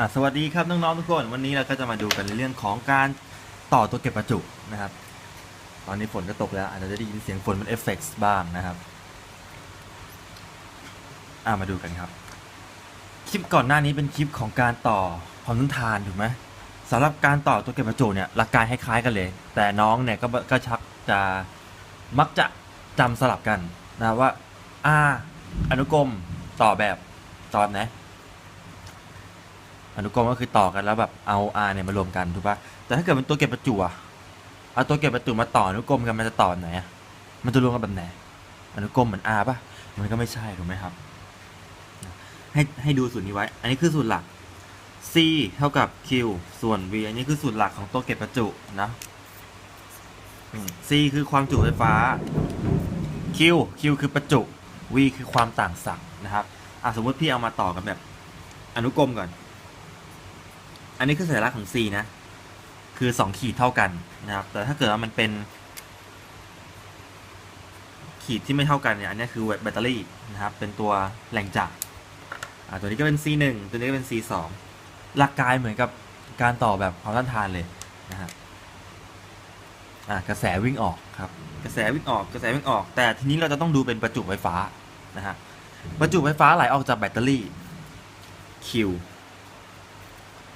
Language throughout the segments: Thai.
่ะสวัสดีครับน้องๆทุกคนวันนี้เราก็จะมาดูกันในเรื่องของการต่อตัวเก็บประจุนะครับ ตอนนี้ฝนก็ตกแล้ว อาจจะได้ยินเสียงฝนมันเอฟเฟกต์บ้างนะครับอะมาดูกันครับ คลิปก่อนหน้านี้เป็นคลิปของการต่อความต้านทานถูกไหมสำหรับการต่อตัวเก็บประจุเนี่ยหลักการคล้ายๆกันเลย แต่น้องเนี่ยก็ก็ชักจะมักจะจำสลับกันนะว่าอ่าอนุกรมต่อแบบต่อแบบไหน อนุกรมก็คือต่อกันแล้วแบบเอา R เนี่ยมารวมกันถูกปะแต่ถ้าเกิดเป็นตัวเก็บประจุอะเอาตัวเก็บประจุมาต่ออนุกรมกันมันจะต่อแบบไหนอะมันจะรวมกันแบบไหนอนุกรมเหมือน R ปะมันก็ไม่ใช่ถูกไหมครับ ให้ให้ดูสูตรนี้ไว้ อันนี้คือสูตรหลัก C เท่ากับ Q ส่วน V อันนี้คือสูตรหลักของตัวเก็บประจุนะ C คือความจุไฟฟ้า Q Q คือประจุ V คือความต่างศักย์นะครับอะสมมติพี่เอามาต่อกันแบบอนุกรมก่อน อันนี้คือสัญลักษณ์ของ C นะ คือ 2 ขีดเท่ากันนะครับ แต่ถ้าเกิดว่ามันเป็น ขีดที่ไม่เท่ากันเนี่ย อันนี้คือแบตเตอรี่นะครับ เป็นตัวแหล่งจากอ่าตัวนี้ก็เป็น C1 ตัวนี้ก็เป็น C2 หลักการเหมือนกับการต่อแบบความต้านทานเลยนะครับอ่ากระแสวิ่งออกครับ กระแสวิ่งออก กระแสวิ่งออก แต่ทีนี้เราจะต้องดูเป็นประจุไฟฟ้านะฮะ ประจุไฟฟ้าไหลออกจากแบตเตอรี่ Q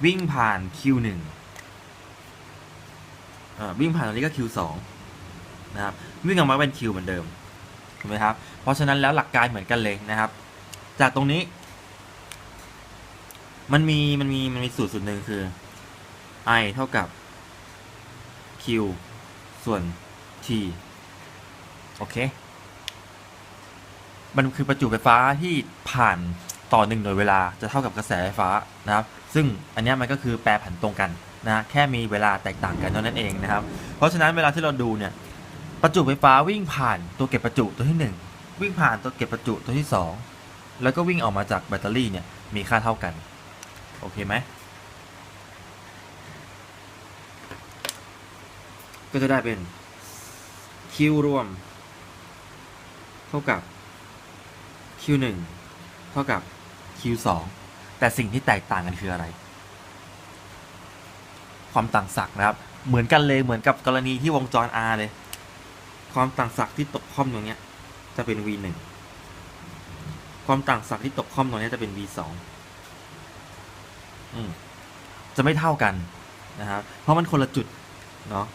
วิ่งผ่าน Q1 อ่าวิ่งผ่านตรงนี้ก็ Q2 นะครับ วิ่งออกมาเป็น Q เหมือนเดิมถูกไหมครับ เพราะฉะนั้นแล้วหลักการเหมือนกันเลยนะครับ จากตรงนี้ มันมีมันมีมันมีสูตรสูตรหนึ่งคือ I เท่ากับ Q ส่วน T โอเค มันคือประจุไฟฟ้าที่ผ่าน ต่อหนึ่งหน่วยเวลาจะเท่ากับกระแสไฟฟ้านะครับซึ่งอันนี้มันก็คือแปรผันตรงกันนะแค่มีเวลาแตกต่างกันเท่านั้นเองนะครับ เพราะฉะนั้นเวลาที่เราดูเนี่ยประจุไฟฟ้าวิ่งผ่านตัวเก็บประจุตัวที่หนึ่งวิ่งผ่านตัวเก็บประจุตัวที่สองแล้วก็วิ่งออกมาจากแบตเตอรี่เนี่ยมีค่าเท่ากันโอเคไหมก็จะได้เป็น Q รวม เท่ากับ Q1 เท่ากับ Q2 แต่สิ่งที่แตกต่างกันคืออะไร ความต่างศักย์นะครับ เหมือนกันเลยเหมือนกับกรณีที่วงจร R เลย ความต่างศักย์ที่ตกค่อมตรงเนี้ย จะเป็น V1 ความต่างศักย์ที่ตกค่อมตรงนี้จะเป็น V2 อืมจะไม่เท่ากันนะครับ เพราะมันคนละจุด เนาะ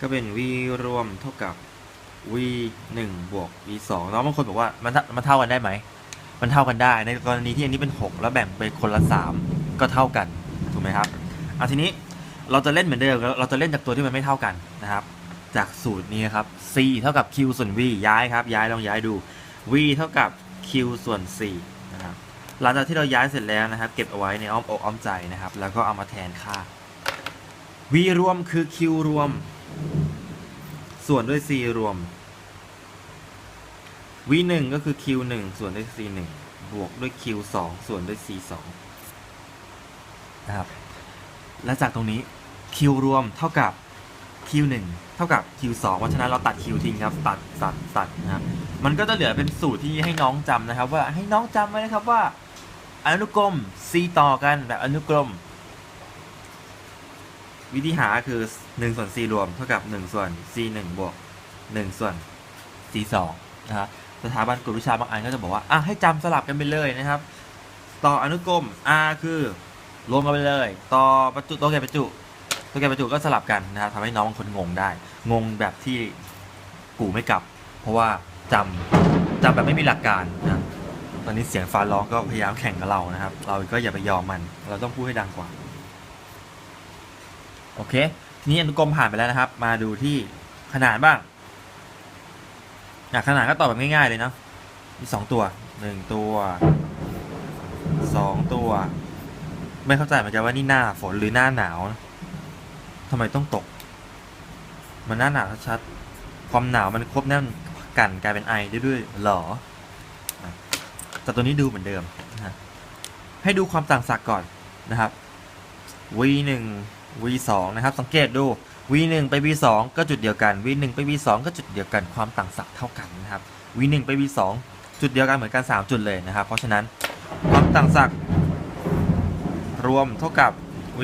ก็เป็น V รวมเท่ากับ v 1บวก v 2แล้วบางคนบอกว่ามันมันเท่ากันได้ไหม มันเท่ากันได้ ในกรณีที่อันนี้เป็น 6 แล้วแบ่งไปคนละ 3 ก็เท่ากันถูกไหมครับเอะทีนี้เราจะเล่นเหมือนเดิมเราจะเล่นจากตัวที่มันไม่เท่ากันนะครับ จากสูตรนี้ครับ c เท่ากับ q ส่วน v ย้ายครับ ย้ายลองย้ายดู v เท่ากับ q ส่วน c นะครับหลังจากที่เราย้ายเสร็จแล้วนะครับ เก็บเอาไว้ในอ้อมอกอ้อมใจนะครับ แล้วก็เอามาแทนค่า v รวมคือ q รวม ส่วนด้วย c รวม v 1ก็คือ q 1ส่วนด้วย c 1บวกด้วย q 2ส่วนด้วย c 2นะครับ และจากตรงนี้ q รวมเท่ากับ q 1เท่ากับ q 2เพราะฉะนั้นเราตัด q ทิ้งครับ ตัดตัดตัดนะครับ มันก็จะเหลือเป็นสูตรที่ให้น้องจำนะครับ ว่าให้น้องจำไว้นะครับว่า อนุกรม c ต่อกันแบบอนุกรม วิธีหาคือ1ส่วน c รวมเท่ากับ1ส่วน c 1บวก1ส่วน c 2นะครับ สถาบันกวดวิชาบางอันก็จะบอกว่าอะให้จำสลับกันไปเลยนะครับ ต่ออนุกรม R คือรวมกันไปเลย ต่อประจุตัวแกนประจุ ตัวแกนประจุก็สลับกันนะครับทำให้น้องบางคนงงได้ งงแบบที่กูไม่กลับ เพราะว่าจำจำแบบไม่มีหลักการนะตอนนี้เสียงฟ้าร้องก็พยายามแข่งกับเรานะครับ เราก็อย่าไปยอมมัน เราต้องพูดให้ดังกว่า โอเค ทีนี้อนุกรมผ่านไปแล้วนะครับ มาดูที่ขนาดบ้าง อะขนาดก็ตอบแบบง่ายๆเลยเนาะมีสองตัวหนึ่งตัวสองตัว ไม่เข้าใจเหมือนกันว่านี่หน้าฝนหรือหน้าหนาวนะทำไมต้องตก มันหน้าหนาวชัดๆความหนาวมันครบแน่นกันกลายเป็นไอได้ด้วยหรออะแต่ตัวนี้ดูเหมือนเดิมนะฮะให้ดูความต่างศักย์ก่อนนะครับ v 1 v 2นะครับ สังเกตดู v 1 ไป v 2 ก็จุดเดียวกัน v 1 ไป v 2 ก็จุดเดียวกันความต่างศักย์เท่ากันนะครับ v 1 ไป v 2 จุดเดียวกันเหมือนกัน 3 จุดเลยนะครับ เพราะฉะนั้นความต่างศักย์รวมเท่ากับ v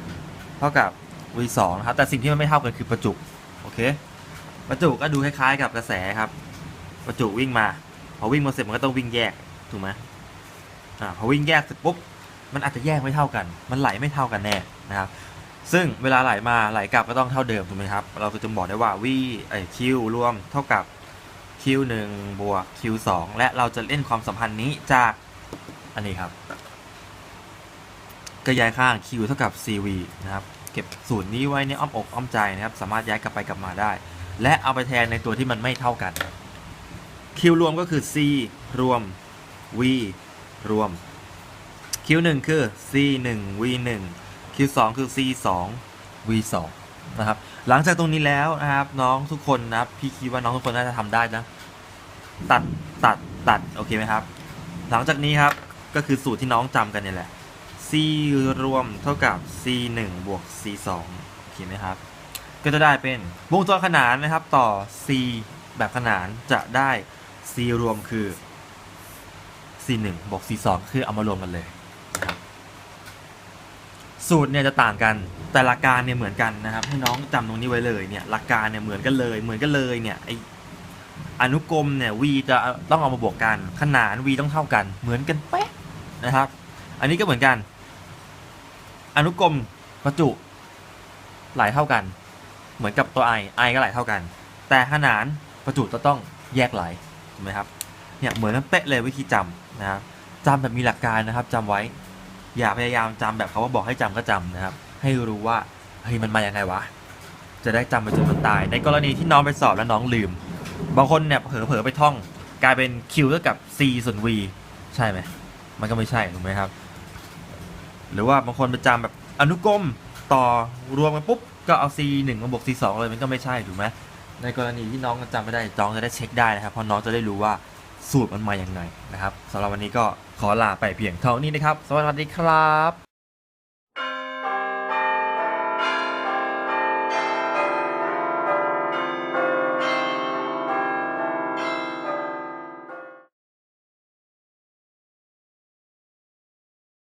1 เท่ากับ v 2 นะครับ แต่สิ่งที่มันไม่เท่ากันคือประจุ โอเค ประจุก็ดูคล้ายๆ กับกระแสครับ ประจุวิ่งมา พอวิ่งมาเสร็จมันก็ต้องวิ่งแยก ถูกไหมอ่า พอวิ่งแยกเสร็จปุ๊บ มันอาจจะแยกไม่เท่ากัน มันไหลไม่เท่ากันแน่นะครับ ซึ่งเวลาไหลมาไหลกลับก็ต้องเท่าเดิมถูกไหมครับ เราก็จะบอกได้ว่าวีไอคิวรวมเท่ากับ Q1 บวก Q2 และเราจะเล่นความสัมพันธ์นี้จากอันนี้ครับกระย้ายข้าง Q เท่ากับ CV นะครับ เก็บศูนย์นี้ไว้ในอ้อมอกอ้อมใจนะครับ สามารถย้ายกลับไปกลับมาได้ และเอาไปแทนในตัวที่มันไม่เท่ากัน Q รวมก็คือ C รวม V รวม Q1 คือ C1 V1 Q2 คือ C2 V2 นะครับ หลังจากตรงนี้แล้วนะครับ น้องทุกคนนะพี่คิดว่าน้องทุกคนน่าจะทำได้นะ ตัดตัดตัดโอเคไหมครับ หลังจากนี้ครับก็คือสูตรที่น้องจำกันนี่แหละ C รวมเท่ากับ C1 บวก C2 โอเคไหมครับ ก็จะได้เป็นวงจรขนานนะครับต่อ C แบบขนานจะได้ C รวมคือ C1 บวก C2 คือเอามารวมกันเลย สูตรเนี่ยจะต่างกันแต่หลักการเนี่ยเหมือนกันนะครับ ให้น้องจำตรงนี้ไว้เลยเนี่ยหลักการเนี่ยเหมือนกันเลยเหมือนกันเลยเนี่ยไออนุกรมเนี่ย v จะต้องเอามาบวกกัน ขนาน v ต้องเท่ากัน เหมือนกันเป๊ะนะครับ อันนี้ก็เหมือนกัน อนุกรมประจุไหลเท่ากัน เหมือนกับตัว i i ก็ไหลเท่ากัน แต่ขนานประจุจะต้องแยกไหลถูกไหมครับเนี่ยเหมือนกันเป๊ะเลยวิธีจำนะครับจำแบบมีหลักการนะครับจำไว้ อย่าพยายามจำแบบเขาว่าบอกให้จำก็จำนะครับ ให้รู้ว่าเฮ้ยมันมาอย่างไงวะ จะได้จำไปจนมันตาย ในกรณีที่น้องไปสอบแล้วน้องลืม บางคนเนี่ยเผลอๆไปท่อง กลายเป็น Q เท่ากับ C ส่วน V ใช่ไหมมันก็ไม่ใช่ถูกไหมครับ หรือว่าบางคนไปจำแบบอนุกรมต่อรวมกันปุ๊บก็เอา C 1มาบวก C 2เลยมันก็ไม่ใช่ถูกไหมในกรณีที่น้องจำไม่ได้น้องจะได้เช็คได้นะครับเพราะน้องจะได้รู้ว่า สูตรมันมาอย่างไงนะครับสำหรับวันนี้ก็ขอลาไปเพียงเท่านี้นะครับ สวัสดีครับ